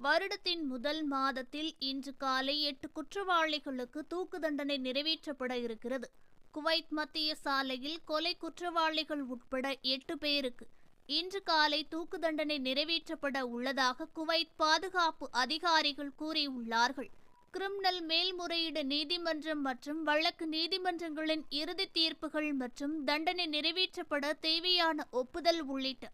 வருடத்தின் முதல் மாதத்தில் இன்று காலை எட்டு குற்றவாளிகளுக்கு தூக்கு தண்டனை நிறைவேற்றப்பட இருக்கிறது. குவைத் மத்திய சாலையில் கொலை குற்றவாளிகள் உட்பட எட்டு பேருக்கு இன்று காலை தூக்கு தண்டனை நிறைவேற்றப்பட உள்ளதாக குவைத் பாதுகாப்பு அதிகாரிகள் கூறியுள்ளார்கள். கிரிமினல் மேல்முறையீடு நீதிமன்றம் மற்றும் வழக்கு நீதிமன்றங்களின் இறுதி தீர்ப்புகள் மற்றும் தண்டனை நிறைவேற்றப்பட தேவையான ஒப்புதல் உள்ளிட்ட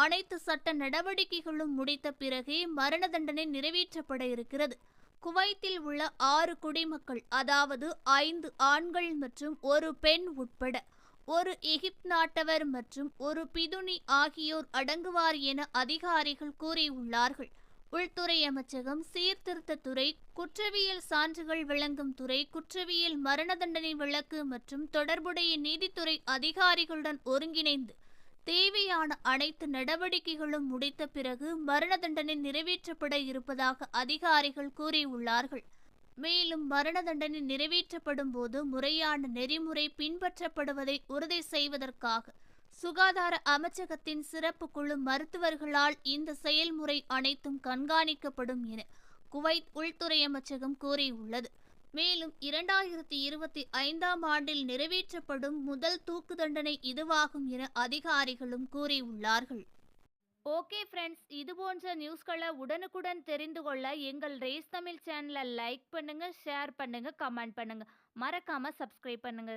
அனைத்து சட்ட நடவடிக்கைகளும் முடித்த பிறகே மரண தண்டனை நிறைவேற்றப்பட இருக்கிறது. குவைத்தில் உள்ள ஆறு குடிமக்கள் அதாவது ஐந்து ஆண்கள் மற்றும் ஒரு பெண் உட்பட ஒரு எகிப்த் நாட்டவர் மற்றும் ஒரு பிதுனி ஆகியோர் அடங்குவார் என அதிகாரிகள் கூறியுள்ளார்கள். உள்துறை அமைச்சகம் சீர்திருத்த துறை குற்றவியல் சான்றுகள் வழங்கும் துறை குற்றவியல் மரண தண்டனை வழக்கு மற்றும் தொடர்புடைய நீதித்துறை அதிகாரிகளுடன் ஒருங்கிணைந்து தேவையான அனைத்து நடவடிக்கைகளும் முடித்த பிறகு மரண தண்டனை நிறைவேற்றப்பட இருப்பதாக அதிகாரிகள் கூறியுள்ளார்கள். மேலும் மரண தண்டனை நிறைவேற்றப்படும் போது முறையான நெறிமுறை பின்பற்றப்படுவதை உறுதி செய்வதற்காக சுகாதார அமைச்சகத்தின் சிறப்பு குழு மருத்துவர்களால் இந்த செயல்முறை அனைத்தும் கண்காணிக்கப்படும் என குவைத் உள்துறை அமைச்சகம் கூறியுள்ளது. மேலும் இரண்டாயிரத்தி இருபத்தி ஐந்தாம் ஆண்டில் நிறைவேற்றப்படும் முதல் தூக்கு தண்டனை இதுவாகும் என அதிகாரிகளும் கூறியுள்ளார்கள். ஓகே ஃப்ரெண்ட்ஸ் இது போன்ற நியூஸ்களை உடனுக்குடன் தெரிந்து கொள்ள எங்கள் ரேஸ் தமிழ் சேனலை லைக் பண்ணுங்க ஷேர் பண்ணுங்க கமெண்ட் பண்ணுங்க. மறக்காம சப்ஸ்கிரைப் பண்ணுங்க.